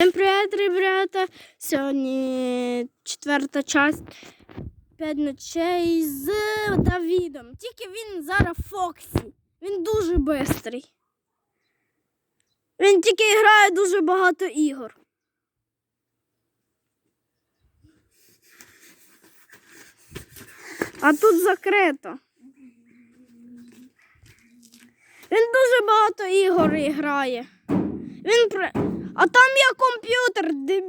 Всем привет, ребята! Сьогодні четверта часть п'ять ночей з Давідом. Тільки він зараз Фоксі. Він дуже бистрий. Він тільки грає дуже багато ігор. А тут закрито. Він дуже багато ігор грає. Він. А там є комп'ютер. Де...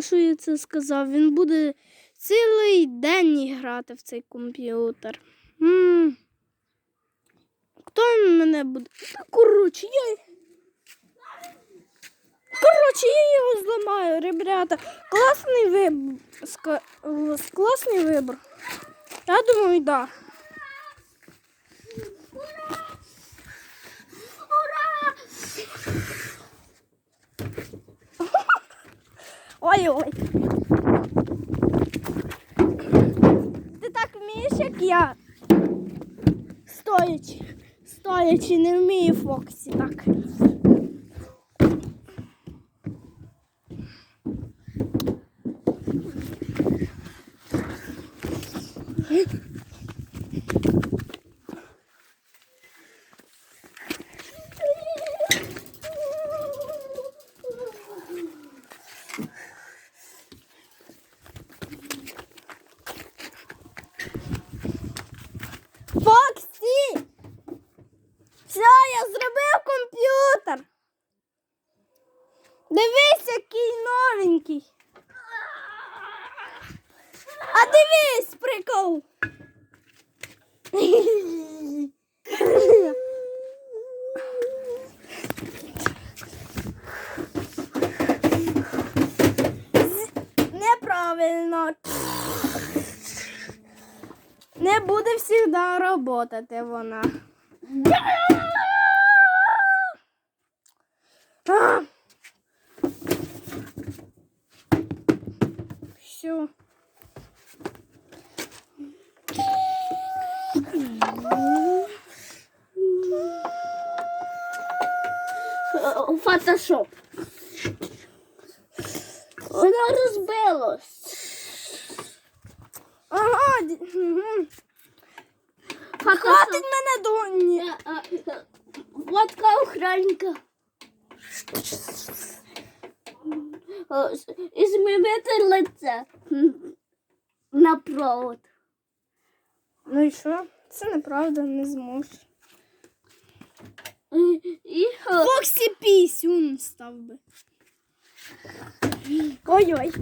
Що я це сказав? Він буде цілий день грати в цей комп'ютер. Хто мене буде? Коротше, я. Коротше, я його зламаю, ребята. Класний вибір. Класний вибір. Я думаю, так. Да. Ой-ой. Ти так вмієш, як я. Стоячи. Стоячи, не вмію Фоксі так. Фоксі! Все, я зробив комп'ютер. Дивись, який новенький. А дивись, прикол. Неправильно. Не буде завжди работати вона. А! Все. Фотошоп. Воно розбилось. Ага, ді- хватить мене до ні. Е, е, Водка охранника. І змінити лице на провод. Ну і що? Це неправда, не зможеш. І, і о, Фоксі пісюн став би. Ой-ой.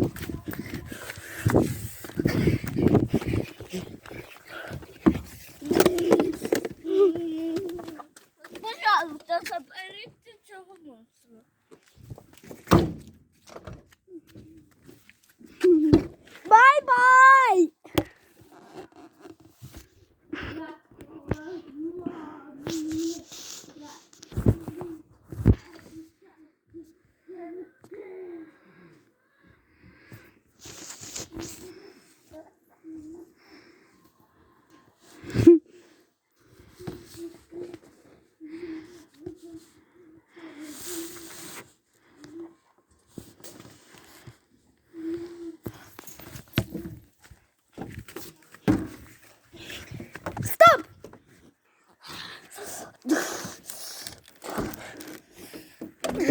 пожалуйста, заберіть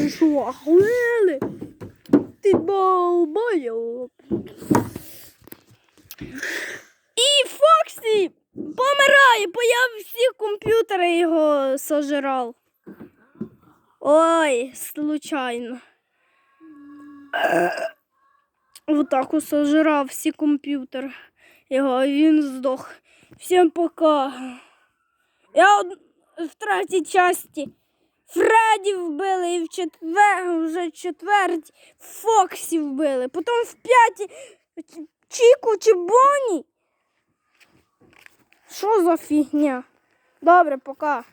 Ви Що, охуели? Ти долбойоб. І Фоксі помирає, бо я всі комп'ютери його сожрав. Ой, случайно. Отак от сожрав всі комп'ютери. Його, він здох. Всім пока. Я в третій часті Фредді вбили і в четвер... вже четверть Фоксі вбили. Потім в п'ятій Чіку чи Бонні. Що за фігня? Добре, пока.